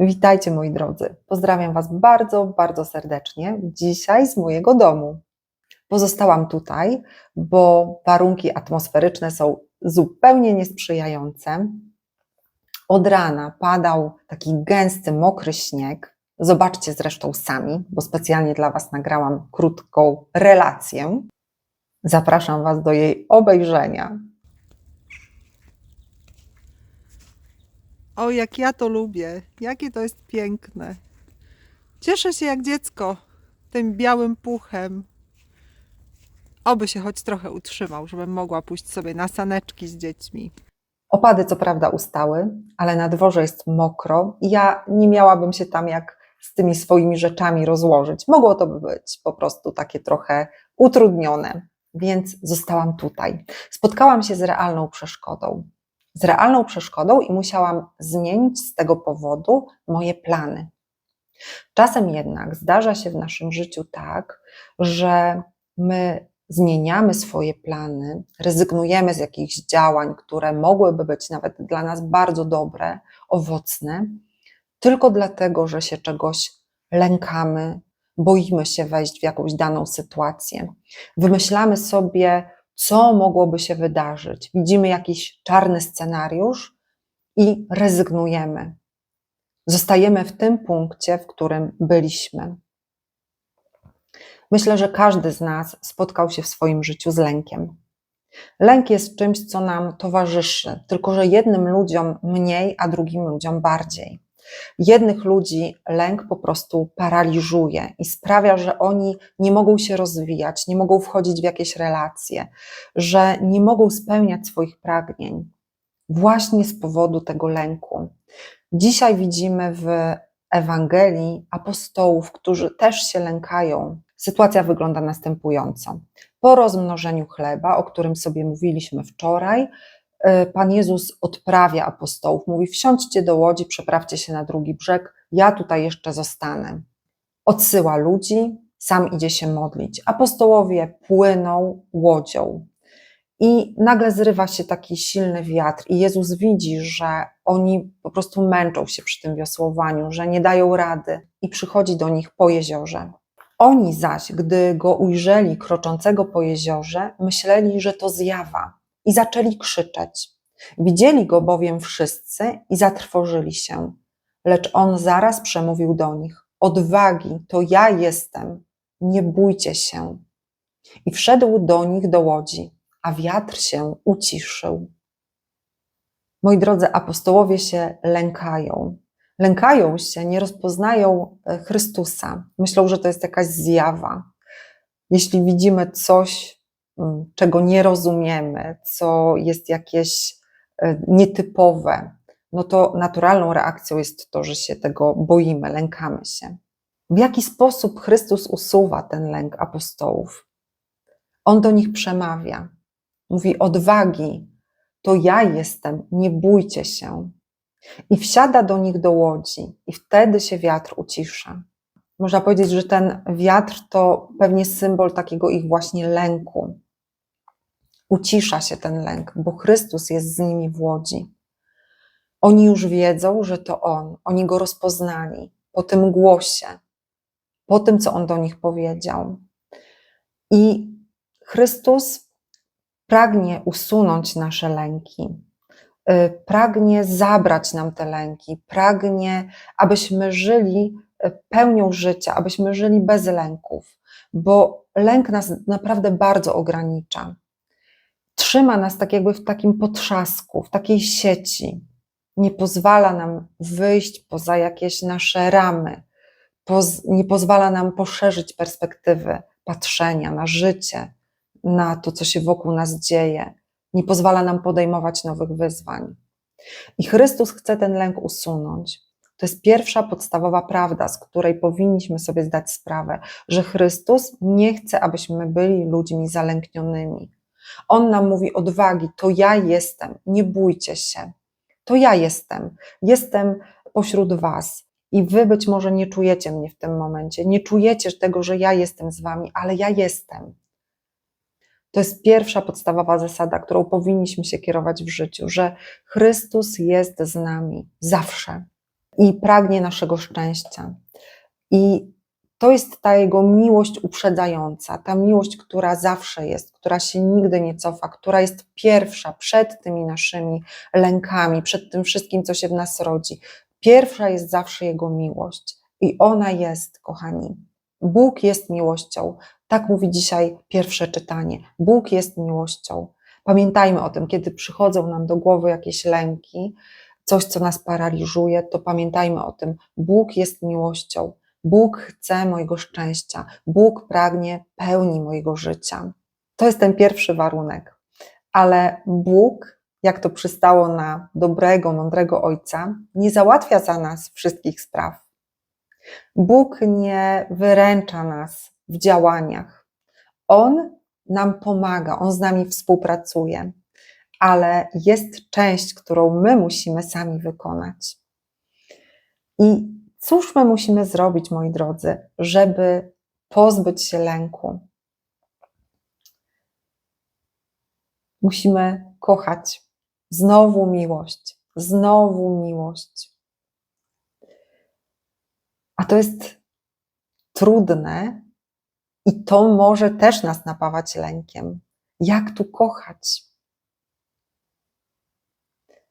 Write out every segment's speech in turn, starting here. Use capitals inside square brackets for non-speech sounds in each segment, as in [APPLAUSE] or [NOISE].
Witajcie moi drodzy. Pozdrawiam Was bardzo, bardzo serdecznie. Dzisiaj z mojego domu. Pozostałam tutaj, bo warunki atmosferyczne są zupełnie niesprzyjające. Od rana padał taki gęsty, mokry śnieg. Zobaczcie zresztą sami, bo specjalnie dla Was nagrałam krótką relację. Zapraszam Was do jej obejrzenia. O, jak ja to lubię. Jakie to jest piękne. Cieszę się jak dziecko tym białym puchem. Oby się choć trochę utrzymał, żebym mogła pójść sobie na saneczki z dziećmi. Opady co prawda ustały, ale na dworze jest mokro i ja nie miałabym się tam jak z tymi swoimi rzeczami rozłożyć. Mogło to być po prostu takie trochę utrudnione, więc zostałam tutaj. Spotkałam się z realną przeszkodą. Z realną przeszkodą i musiałam zmienić z tego powodu moje plany. Czasem jednak zdarza się w naszym życiu tak, że my zmieniamy swoje plany, rezygnujemy z jakichś działań, które mogłyby być nawet dla nas bardzo dobre, owocne, tylko dlatego, że się czegoś lękamy, boimy się wejść w jakąś daną sytuację. Wymyślamy sobie, co mogłoby się wydarzyć. Widzimy jakiś czarny scenariusz i rezygnujemy. Zostajemy w tym punkcie, w którym byliśmy. Myślę, że każdy z nas spotkał się w swoim życiu z lękiem. Lęk jest czymś, co nam towarzyszy, tylko że jednym ludziom mniej, a drugim ludziom bardziej. Jednych ludzi lęk po prostu paraliżuje i sprawia, że oni nie mogą się rozwijać, nie mogą wchodzić w jakieś relacje, że nie mogą spełniać swoich pragnień właśnie z powodu tego lęku. Dzisiaj widzimy w Ewangelii apostołów, którzy też się lękają. Sytuacja wygląda następująco. Po rozmnożeniu chleba, o którym sobie mówiliśmy wczoraj, Pan Jezus odprawia apostołów, mówi: Wsiądźcie do łodzi, przeprawcie się na drugi brzeg, ja tutaj jeszcze zostanę. Odsyła ludzi, sam idzie się modlić. Apostołowie płyną łodzią. I nagle zrywa się taki silny wiatr, i Jezus widzi, że oni po prostu męczą się przy tym wiosłowaniu, że nie dają rady, i przychodzi do nich po jeziorze. Oni zaś, gdy go ujrzeli kroczącego po jeziorze, myśleli, że to zjawa, i zaczęli krzyczeć. Widzieli go bowiem wszyscy i zatrwożyli się. Lecz on zaraz przemówił do nich: Odwagi, to ja jestem, nie bójcie się. I wszedł do nich do łodzi, a wiatr się uciszył. Moi drodzy, apostołowie się lękają. Lękają się, nie rozpoznają e, Chrystusa. Myślą, że to jest jakaś zjawa. Jeśli widzimy coś, czego nie rozumiemy, co jest jakieś e, nietypowe, no to naturalną reakcją jest to, że się tego boimy, lękamy się. W jaki sposób Chrystus usuwa ten lęk apostołów? On do nich przemawia. Mówi: Odwagi, to ja jestem, nie bójcie się. I wsiada do nich do łodzi, i wtedy się wiatr ucisza. Można powiedzieć, że ten wiatr to pewnie symbol takiego ich właśnie lęku ucisza się ten lęk, bo Chrystus jest z nimi w łodzi. Oni już wiedzą, że to On, oni go rozpoznali po tym głosie, po tym, co On do nich powiedział. I Chrystus pragnie usunąć nasze lęki, y, pragnie zabrać nam te lęki, pragnie, abyśmy żyli y, pełnią życia, abyśmy żyli bez lęków, bo lęk nas naprawdę bardzo ogranicza trzyma nas tak jakby w takim potrzasku, w takiej sieci. Nie pozwala nam wyjść poza jakieś nasze ramy, poz, nie pozwala nam poszerzyć perspektywy patrzenia na życie, na to, co się wokół nas dzieje, nie pozwala nam podejmować nowych wyzwań. I Chrystus chce ten lęk usunąć. To jest pierwsza podstawowa prawda, z której powinniśmy sobie zdać sprawę, że Chrystus nie chce, abyśmy byli ludźmi zalęknionymi, on nam mówi odwagi, to ja jestem, nie bójcie się. To ja jestem, jestem pośród was. I wy być może nie czujecie mnie w tym momencie, nie czujecie tego, że ja jestem z wami, ale ja jestem. To jest pierwsza podstawowa zasada, którą powinniśmy się kierować w życiu, że Chrystus jest z nami zawsze. i pragnie naszego szczęścia. I to jest ta jego miłość uprzedzająca, ta miłość, która zawsze jest, która się nigdy nie cofa, która jest pierwsza przed tymi naszymi lękami, przed tym wszystkim, co się w nas rodzi. Pierwsza jest zawsze jego miłość. I ona jest, kochani. Bóg jest miłością. Tak mówi dzisiaj pierwsze czytanie. Bóg jest miłością. Pamiętajmy o tym, kiedy przychodzą nam do głowy jakieś lęki, coś, co nas paraliżuje, to pamiętajmy o tym. Bóg jest miłością. Bóg chce mojego szczęścia. Bóg pragnie pełni mojego życia. To jest ten pierwszy warunek. Ale Bóg, jak to przystało na dobrego, mądrego Ojca, nie załatwia za nas wszystkich spraw. Bóg nie wyręcza nas w działaniach. On nam pomaga, on z nami współpracuje, ale jest część, którą my musimy sami wykonać. I cóż my musimy zrobić, moi drodzy, żeby pozbyć się lęku? Musimy kochać. Znowu miłość, znowu miłość. A to jest trudne i to może też nas napawać lękiem. Jak tu kochać?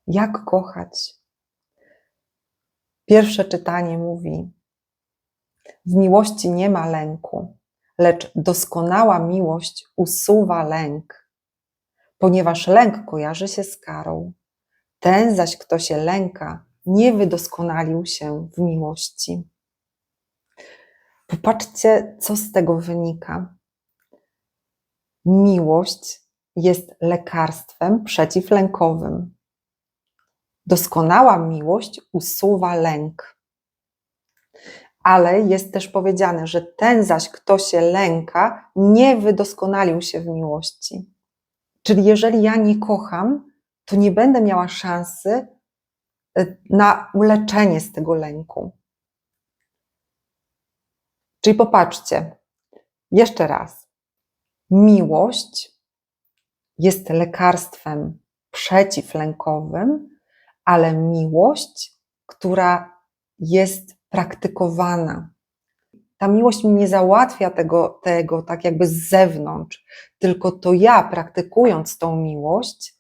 Jak kochać? Pierwsze czytanie mówi: W miłości nie ma lęku, lecz doskonała miłość usuwa lęk, ponieważ lęk kojarzy się z karą. Ten zaś, kto się lęka, nie wydoskonalił się w miłości. Popatrzcie, co z tego wynika. Miłość jest lekarstwem przeciwlękowym. Doskonała miłość usuwa lęk. Ale jest też powiedziane, że ten zaś, kto się lęka, nie wydoskonalił się w miłości. Czyli jeżeli ja nie kocham, to nie będę miała szansy y, na uleczenie z tego lęku. Czyli popatrzcie, jeszcze raz. Miłość jest lekarstwem przeciwlękowym, ale miłość, która jest praktykowana. Ta miłość mi nie załatwia tego, tego tak jakby z zewnątrz, tylko to ja, praktykując tą miłość,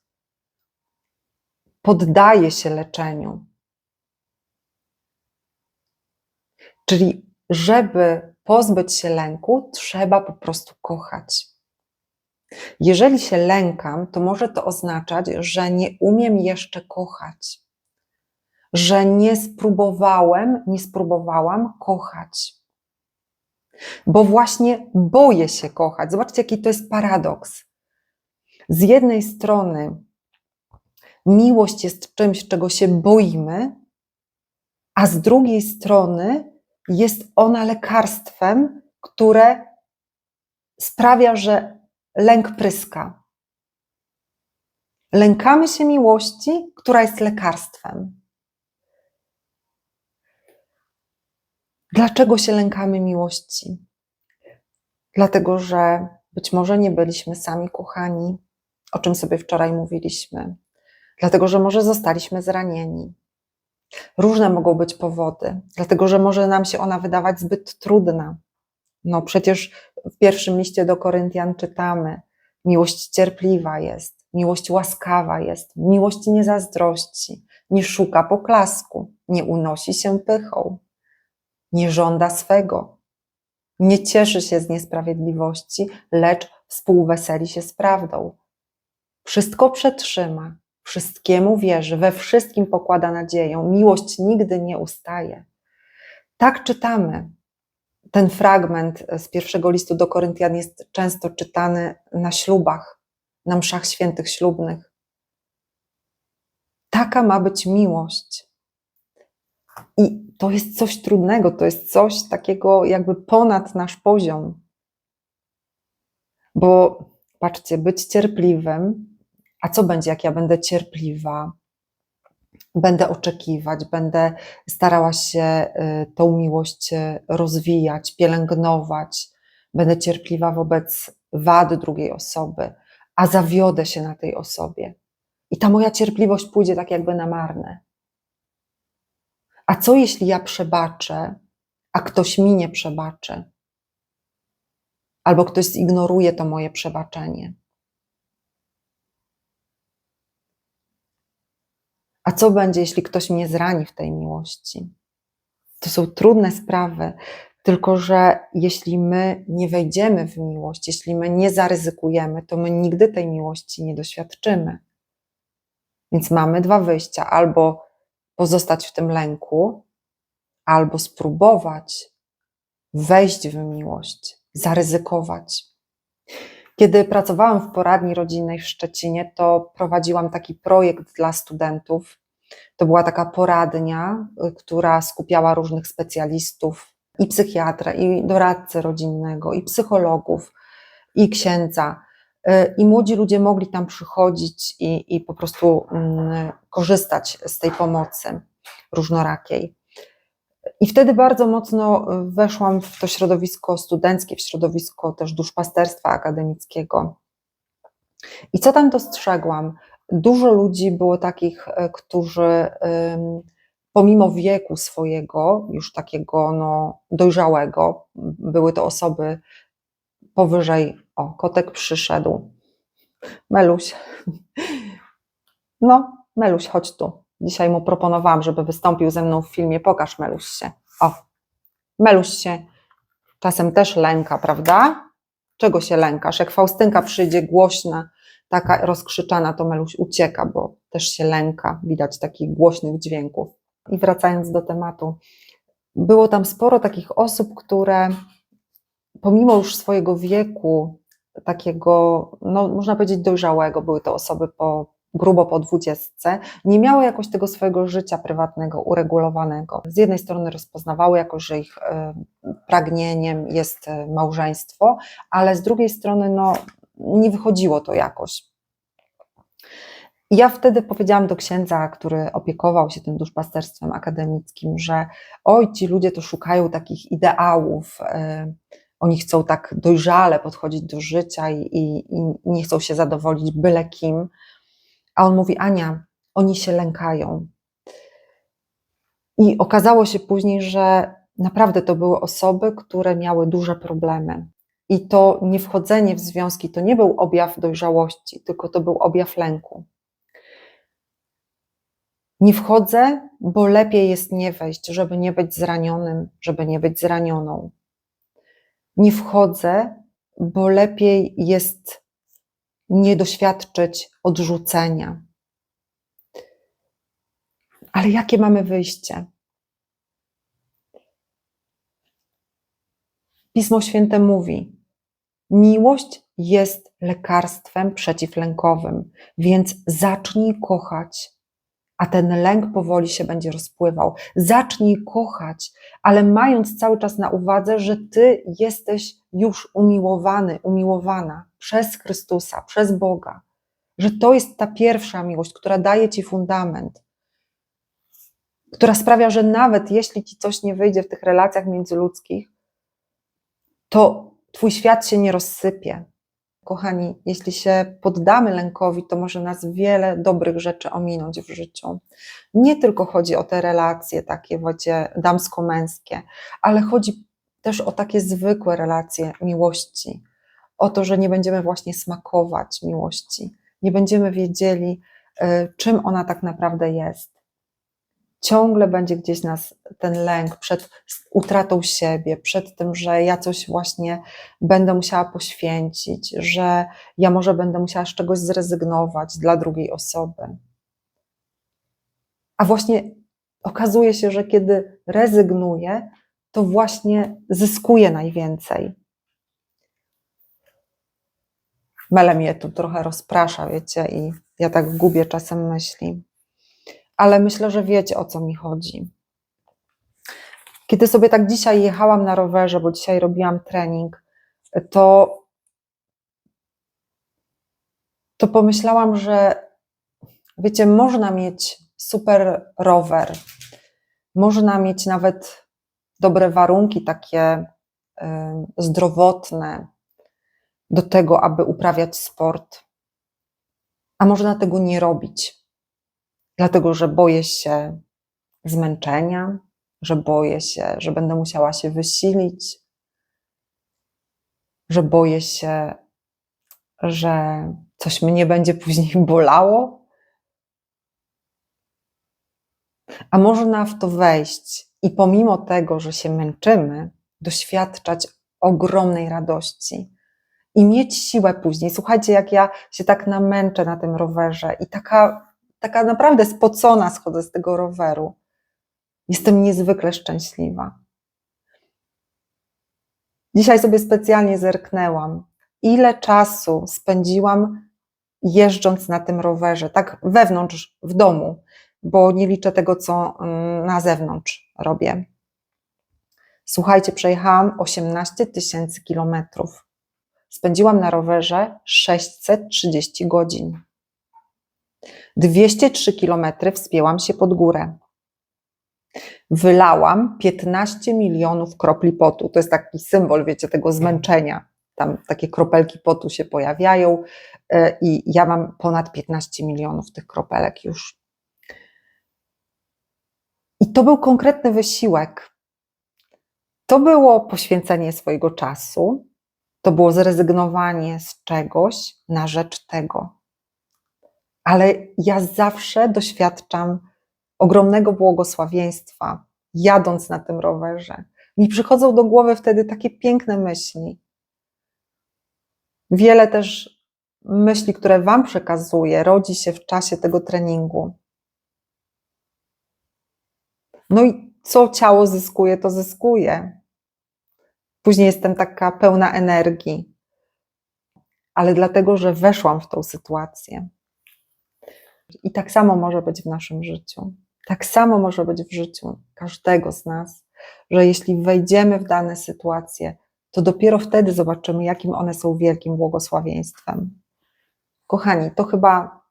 poddaję się leczeniu. Czyli, żeby pozbyć się lęku, trzeba po prostu kochać. Jeżeli się lękam, to może to oznaczać, że nie umiem jeszcze kochać, że nie spróbowałem, nie spróbowałam kochać. Bo właśnie boję się kochać. Zobaczcie, jaki to jest paradoks. Z jednej strony miłość jest czymś, czego się boimy, a z drugiej strony jest ona lekarstwem, które sprawia, że lęk pryska. Lękamy się miłości, która jest lekarstwem. Dlaczego się lękamy miłości? Dlatego, że być może nie byliśmy sami kochani, o czym sobie wczoraj mówiliśmy. Dlatego, że może zostaliśmy zranieni. Różne mogą być powody, dlatego że może nam się ona wydawać zbyt trudna. No przecież w pierwszym liście do Koryntian czytamy: miłość cierpliwa jest, miłość łaskawa jest, miłość nie zazdrości, nie szuka poklasku, nie unosi się pychą, nie żąda swego, nie cieszy się z niesprawiedliwości, lecz współweseli się z prawdą. Wszystko przetrzyma, wszystkiemu wierzy, we wszystkim pokłada nadzieję, miłość nigdy nie ustaje. Tak czytamy. Ten fragment z pierwszego listu do Koryntian jest często czytany na ślubach, na mszach świętych ślubnych. Taka ma być miłość. I to jest coś trudnego, to jest coś takiego jakby ponad nasz poziom. Bo patrzcie, być cierpliwym, a co będzie, jak ja będę cierpliwa, będę oczekiwać, będę starała się y, tą miłość y, rozwijać, pielęgnować, będę cierpliwa wobec wad drugiej osoby, a zawiodę się na tej osobie. I ta moja cierpliwość pójdzie tak jakby na marne. A co jeśli ja przebaczę, a ktoś mi nie przebaczy? Albo ktoś zignoruje to moje przebaczenie? A co będzie, jeśli ktoś mnie zrani w tej miłości? To są trudne sprawy, tylko że jeśli my nie wejdziemy w miłość, jeśli my nie zaryzykujemy, to my nigdy tej miłości nie doświadczymy. Więc mamy dwa wyjścia: albo pozostać w tym lęku, albo spróbować wejść w miłość, zaryzykować. Kiedy pracowałam w poradni rodzinnej w Szczecinie, to prowadziłam taki projekt dla studentów. To była taka poradnia, y, która skupiała różnych specjalistów i psychiatra, i doradcę rodzinnego, i psychologów, i księdza. Y, I młodzi ludzie mogli tam przychodzić i, i po prostu mm, korzystać z tej pomocy różnorakiej. I wtedy bardzo mocno weszłam w to środowisko studenckie, w środowisko też duszpasterstwa akademickiego. I co tam dostrzegłam? Dużo ludzi było takich, e, którzy pomimo wieku swojego, już takiego no, dojrzałego, były to osoby powyżej, o, kotek przyszedł. Meluś. No, Meluś, chodź tu. Dzisiaj mu proponowałam, żeby wystąpił ze mną w filmie Pokaż Meluś się. O, Meluś się czasem też lęka, prawda? Czego się lękasz? Jak Faustynka przyjdzie głośna, taka rozkrzyczana, to Meluś ucieka, bo też się lęka. Widać takich głośnych dźwięków. I wracając do tematu, było tam sporo takich osób, które pomimo już swojego wieku, takiego, no można powiedzieć dojrzałego, były to osoby po grubo po dwudziestce, nie miały jakoś tego swojego życia prywatnego uregulowanego. Z jednej strony rozpoznawały jakoś, że ich e, pragnieniem jest e, małżeństwo, ale z drugiej strony no, nie wychodziło to jakoś. Ja wtedy powiedziałam do księdza, który opiekował się tym duszpasterstwem akademickim, że oj, ci ludzie to szukają takich ideałów, e, oni chcą tak dojrzale podchodzić do życia i, i, i nie chcą się zadowolić byle kim, a on mówi: Ania, oni się lękają. I okazało się później, że naprawdę to były osoby, które miały duże problemy. I to nie wchodzenie w związki to nie był objaw dojrzałości, tylko to był objaw lęku. Nie wchodzę, bo lepiej jest nie wejść, żeby nie być zranionym, żeby nie być zranioną. Nie wchodzę, bo lepiej jest nie doświadczyć odrzucenia. Ale jakie mamy wyjście? Pismo Święte mówi: Miłość jest lekarstwem przeciwlękowym, więc zacznij kochać, a ten lęk powoli się będzie rozpływał. Zacznij kochać, ale mając cały czas na uwadze, że ty jesteś już umiłowany, umiłowana przez Chrystusa, przez Boga, że to jest ta pierwsza miłość, która daje ci fundament, która sprawia, że nawet jeśli ci coś nie wyjdzie w tych relacjach międzyludzkich, to twój świat się nie rozsypie. Kochani, jeśli się poddamy lękowi, to może nas wiele dobrych rzeczy ominąć w życiu. Nie tylko chodzi o te relacje takie właśnie damsko-męskie, ale chodzi też o takie zwykłe relacje miłości, o to, że nie będziemy właśnie smakować miłości, nie będziemy wiedzieli, y, czym ona tak naprawdę jest. Ciągle będzie gdzieś nas ten lęk przed utratą siebie, przed tym, że ja coś właśnie będę musiała poświęcić, że ja może będę musiała z czegoś zrezygnować dla drugiej osoby. A właśnie okazuje się, że kiedy rezygnuję, to właśnie zyskuje najwięcej. Mele mnie tu trochę rozprasza, wiecie, i ja tak gubię czasem myśli. Ale myślę, że wiecie o co mi chodzi. Kiedy sobie tak dzisiaj jechałam na rowerze, bo dzisiaj robiłam trening, to, to pomyślałam, że wiecie, można mieć super rower, można mieć nawet dobre warunki takie y, zdrowotne do tego, aby uprawiać sport, a można tego nie robić, dlatego że boję się zmęczenia, że boję się, że będę musiała się wysilić, że boję się, że coś mnie będzie później [LAUGHS] bolało. A można w to wejść i pomimo tego, że się męczymy, doświadczać ogromnej radości i mieć siłę później. Słuchajcie, jak ja się tak namęczę na tym rowerze i taka, taka naprawdę spocona schodzę z tego roweru, jestem niezwykle szczęśliwa. Dzisiaj sobie specjalnie zerknęłam, ile czasu spędziłam jeżdżąc na tym rowerze, tak wewnątrz, w domu, bo nie liczę tego, co mm, na zewnątrz robię. Słuchajcie, przejechałam 18 tysięcy kilometrów. Spędziłam na rowerze 630 godzin. 203 kilometry wspięłam się pod górę. Wylałam 15 milionów kropli potu. To jest taki symbol, wiecie, tego zmęczenia. Tam takie kropelki potu się pojawiają e, i ja mam ponad 15 milionów tych kropelek już. I to był konkretny wysiłek. To było poświęcenie swojego czasu, to było zrezygnowanie z czegoś na rzecz tego. Ale ja zawsze doświadczam ogromnego błogosławieństwa, jadąc na tym rowerze. Mi przychodzą do głowy wtedy takie piękne myśli. Wiele też myśli, które Wam przekazuję, rodzi się w czasie tego treningu. No i co ciało zyskuje, to zyskuje. Później jestem taka pełna energii, ale dlatego, że weszłam w tą sytuację. I tak samo może być w naszym życiu. Tak samo może być w życiu każdego z nas, że jeśli wejdziemy w dane sytuacje, to dopiero wtedy zobaczymy, jakim one są wielkim błogosławieństwem. Kochani, to chyba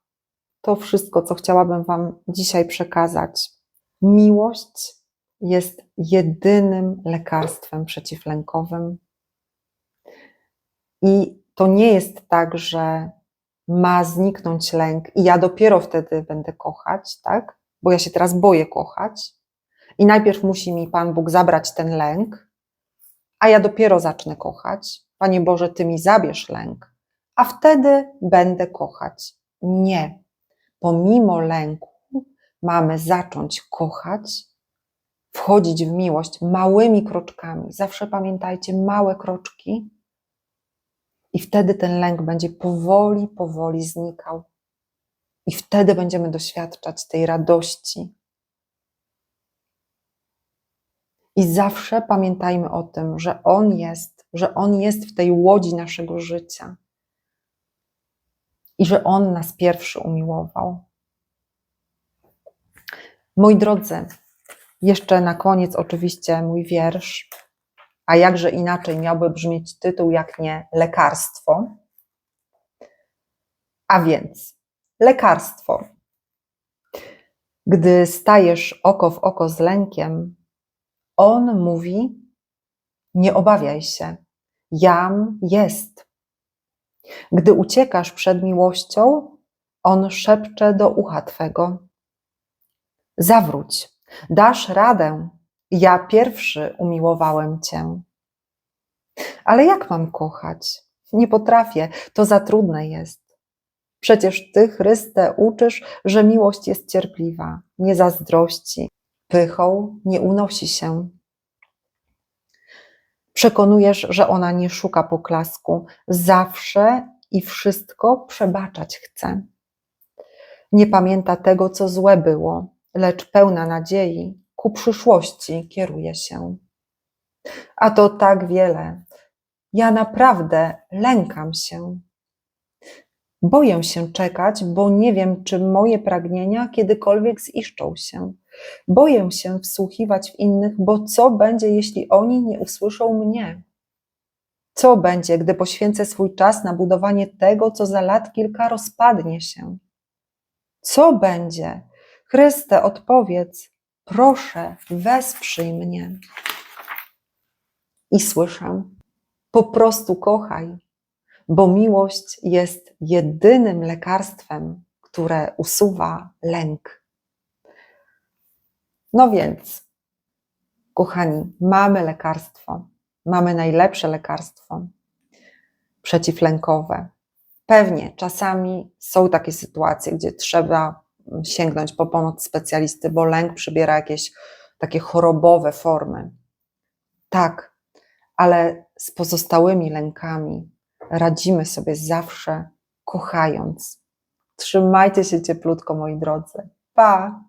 to wszystko, co chciałabym Wam dzisiaj przekazać. Miłość jest jedynym lekarstwem przeciwlękowym. I to nie jest tak, że ma zniknąć lęk i ja dopiero wtedy będę kochać, tak? Bo ja się teraz boję kochać. I najpierw musi mi Pan Bóg zabrać ten lęk, a ja dopiero zacznę kochać. Panie Boże, Ty mi zabierz lęk, a wtedy będę kochać. Nie. Pomimo lęku mamy zacząć kochać, wchodzić w miłość małymi kroczkami. Zawsze pamiętajcie, małe kroczki, i wtedy ten lęk będzie powoli, powoli znikał. I wtedy będziemy doświadczać tej radości. I zawsze pamiętajmy o tym, że On jest, że On jest w tej łodzi naszego życia. I że On nas pierwszy umiłował. Moi drodzy, jeszcze na koniec oczywiście mój wiersz, a jakże inaczej miałby brzmieć tytuł, jak nie lekarstwo. A więc lekarstwo. Gdy stajesz oko w oko z lękiem, on mówi: Nie obawiaj się, jam jest. Gdy uciekasz przed miłością, on szepcze do ucha twego: Zawróć, dasz radę, ja pierwszy umiłowałem cię. Ale jak mam kochać? Nie potrafię, to za trudne jest. Przecież ty, Chryste, uczysz, że miłość jest cierpliwa, nie zazdrości, pychą nie unosi się. Przekonujesz, że ona nie szuka poklasku, zawsze i wszystko przebaczać chce. Nie pamięta tego, co złe było, lecz pełna nadziei ku przyszłości kieruje się. A to tak wiele. Ja naprawdę lękam się. Boję się czekać, bo nie wiem, czy moje pragnienia kiedykolwiek ziszczą się. Boję się wsłuchiwać w innych, bo co będzie, jeśli oni nie usłyszą mnie? Co będzie, gdy poświęcę swój czas na budowanie tego, co za lat kilka rozpadnie się? Co będzie? Chryste, odpowiedz, proszę, wesprzyj mnie. I słyszę, po prostu kochaj, bo miłość jest jedynym lekarstwem, które usuwa lęk. No więc, kochani, mamy lekarstwo, mamy najlepsze lekarstwo przeciwlękowe. Pewnie czasami są takie sytuacje, gdzie trzeba sięgnąć po pomoc specjalisty, bo lęk przybiera jakieś takie chorobowe formy. Tak, ale z pozostałymi lękami radzimy sobie zawsze kochając. Trzymajcie się cieplutko, moi drodzy. Pa!